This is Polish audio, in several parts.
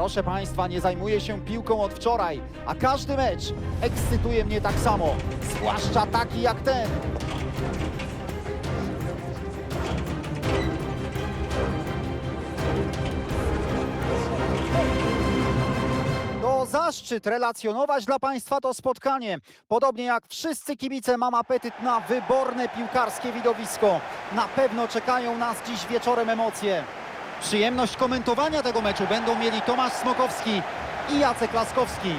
Proszę Państwa, nie zajmuję się piłką od wczoraj, a każdy mecz ekscytuje mnie tak samo, zwłaszcza taki jak ten. To zaszczyt relacjonować dla Państwa to spotkanie. Podobnie jak wszyscy kibice mam apetyt na wyborne piłkarskie widowisko. Na pewno czekają nas dziś wieczorem emocje. Przyjemność komentowania tego meczu będą mieli Tomasz Smokowski i Jacek Laskowski.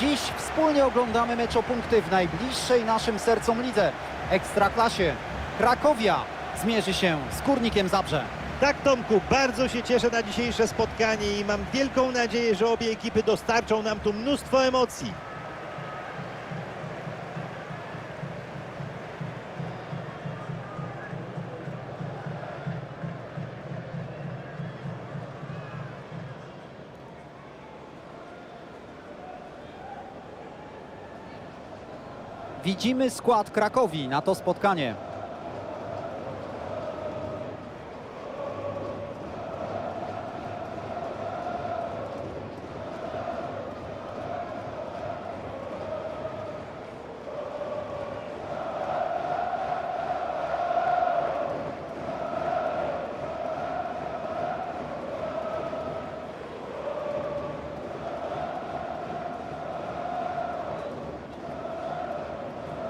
Dziś wspólnie oglądamy mecz o punkty w najbliższej naszym sercom lidze. Ekstraklasie. Krakowia zmierzy się z Górnikiem Zabrze. Tak, Tomku, bardzo się cieszę na dzisiejsze spotkanie i mam wielką nadzieję, że obie ekipy dostarczą nam tu mnóstwo emocji. Widzimy skład Krakowi na to spotkanie.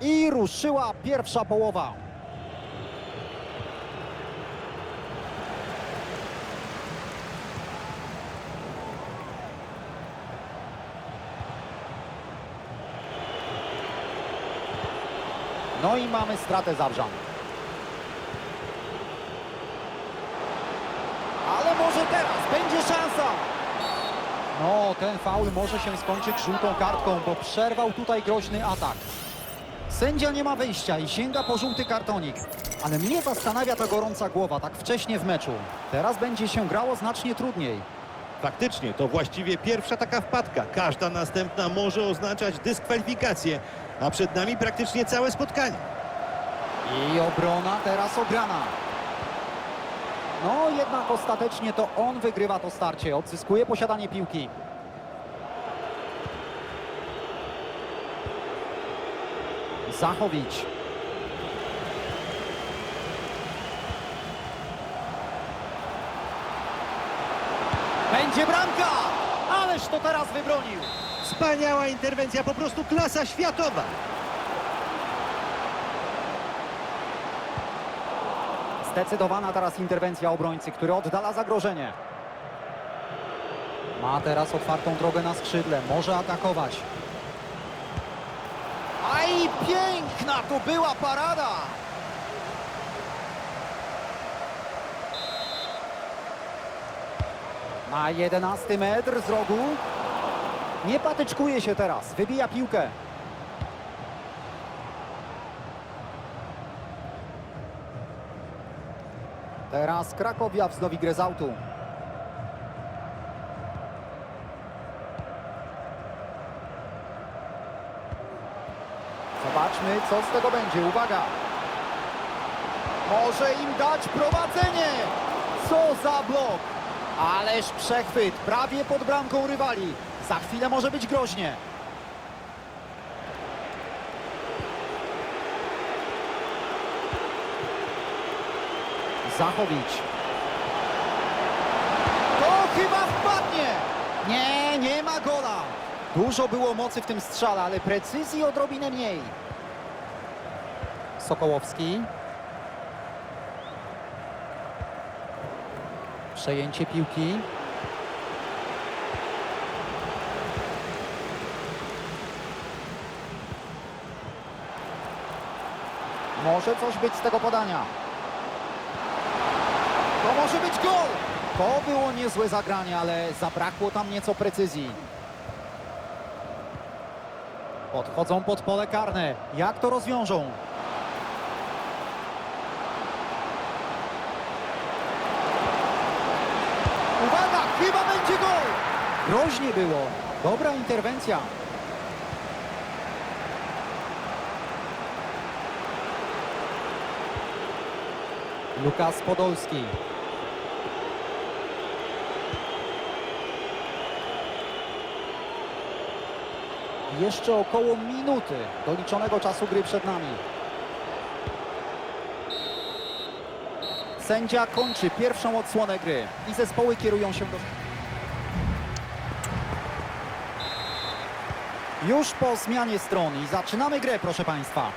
I ruszyła pierwsza połowa. No i mamy stratę Zabrzan. Ale może teraz będzie szansa. No, ten faul może się skończyć żółtą kartką, bo przerwał tutaj groźny atak. Sędzia nie ma wyjścia i sięga po żółty kartonik. Ale mnie zastanawia ta gorąca głowa tak wcześnie w meczu. Teraz będzie się grało znacznie trudniej. Faktycznie, to właściwie pierwsza taka wpadka. Każda następna może oznaczać dyskwalifikację, a przed nami praktycznie całe spotkanie. I obrona teraz ograna. No jednak ostatecznie to on wygrywa to starcie. Odzyskuje posiadanie piłki. Zachowicz. Będzie bramka! Ależ to teraz wybronił. Wspaniała interwencja, po prostu klasa światowa. Zdecydowana teraz interwencja obrońcy, który oddala zagrożenie. Ma teraz otwartą drogę na skrzydle, może atakować. A i piękna to była parada! Na 11 metr z rogu. Nie patyczkuje się teraz, wybija piłkę. Teraz Krakowia wznowi grę z autu. Co z tego będzie. Uwaga! Może im dać prowadzenie! Co za blok! Ależ przechwyt, prawie pod bramką rywali. Za chwilę może być groźnie. Zachowicz. To chyba wpadnie! Nie, nie ma gola. Dużo było mocy w tym strzale, ale precyzji odrobinę mniej. Sokołowski. Przejęcie piłki. Może coś być z tego podania. To może być gol! To było niezłe zagranie, ale zabrakło tam nieco precyzji. Podchodzą pod pole karne. Jak to rozwiążą? Groźnie było. Dobra interwencja. Lukas Podolski. Jeszcze około minuty doliczonego czasu gry przed nami. Sędzia kończy pierwszą odsłonę gry i zespoły kierują się do... Już po zmianie stron i zaczynamy grę, proszę Państwa.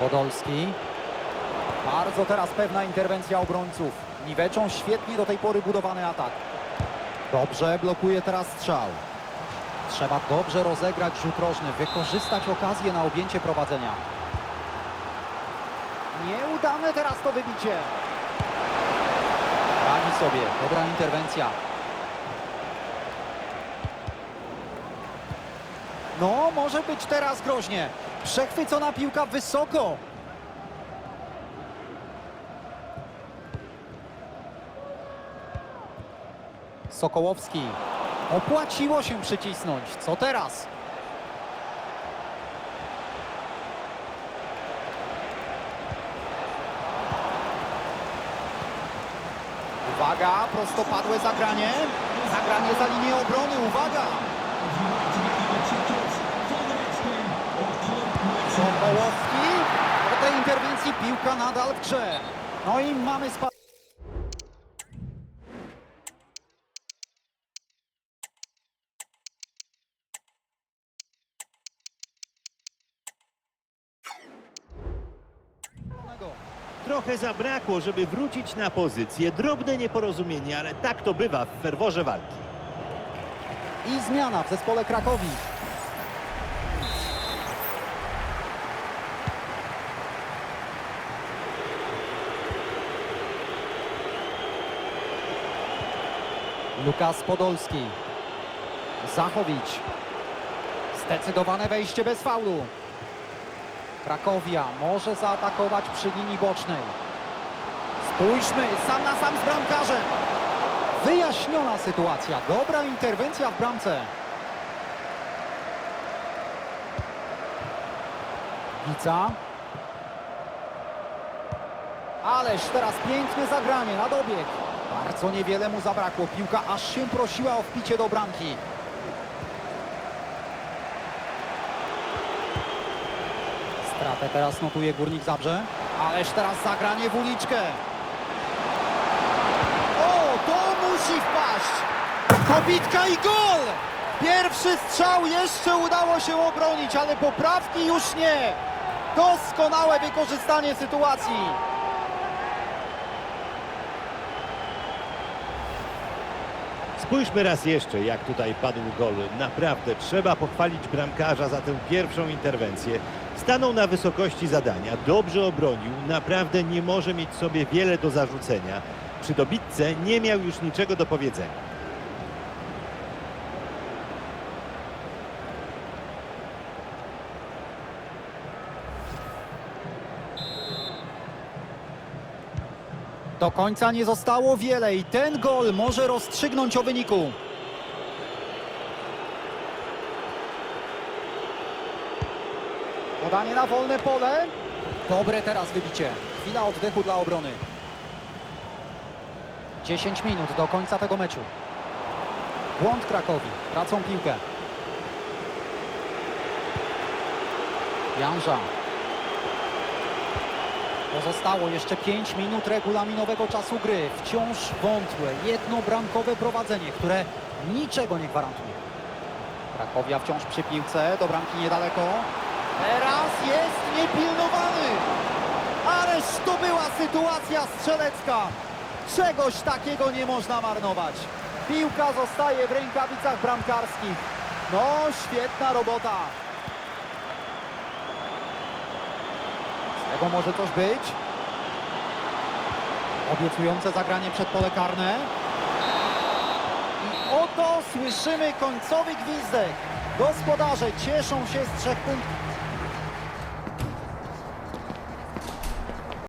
Podolski. Bardzo teraz pewna interwencja obrońców. Niweczą świetnie do tej pory budowany atak. Dobrze, blokuje teraz strzał. Trzeba dobrze rozegrać rzut rożny, wykorzystać okazję na objęcie prowadzenia. Nieudane teraz to wybicie. Radzi sobie, dobra interwencja. No, może być teraz groźnie. Przechwycona piłka wysoko. Sokołowski. Opłaciło się przycisnąć. Co teraz? Uwaga, prostopadłe zagranie. Zagranie za linię obrony. Uwaga! Sokołowski. Po tej interwencji piłka nadal w grze. No i mamy spadek. Trochę zabrakło, żeby wrócić na pozycję. Drobne nieporozumienie, ale tak to bywa w ferworze walki. I zmiana w zespole Krakowi. Lukas Podolski. Zachowicz. Zdecydowane wejście bez faulu. Krakowia może zaatakować przy linii bocznej. Spójrzmy, sam na sam z bramkarzem. Wyjaśniona sytuacja. Dobra interwencja w bramce. Gica. Ależ teraz piękne zagranie na dobieg. Bardzo niewiele mu zabrakło. Piłka aż się prosiła o wpicie do bramki. Stratę teraz notuje Górnik Zabrze. Ależ teraz zagranie w uliczkę. O, to musi wpaść! Kobitka i gol! Pierwszy strzał jeszcze udało się obronić, ale poprawki już nie. Doskonałe wykorzystanie sytuacji. Spójrzmy raz jeszcze, jak tutaj padł gol. Naprawdę trzeba pochwalić bramkarza za tę pierwszą interwencję. Stanął na wysokości zadania, dobrze obronił, naprawdę nie może mieć sobie wiele do zarzucenia. Przy dobitce nie miał już niczego do powiedzenia. Do końca nie zostało wiele i ten gol może rozstrzygnąć o wyniku. Podanie na wolne pole. Dobre teraz wybicie. Chwila oddechu dla obrony. 10 minut do końca tego meczu. Błąd Krakowi. Tracą piłkę. Janża. Pozostało jeszcze 5 minut regulaminowego czasu gry. Wciąż wątłe, jednobramkowe prowadzenie, które niczego nie gwarantuje. Krakowia wciąż przy piłce, do bramki niedaleko. Teraz jest niepilnowany! Ależ to była sytuacja strzelecka! Czegoś takiego nie można marnować. Piłka zostaje w rękawicach bramkarskich. No, świetna robota. Z tego może coś być. Obiecujące zagranie przed pole karne. I oto słyszymy końcowy gwizdek. Gospodarze cieszą się z trzech punktów.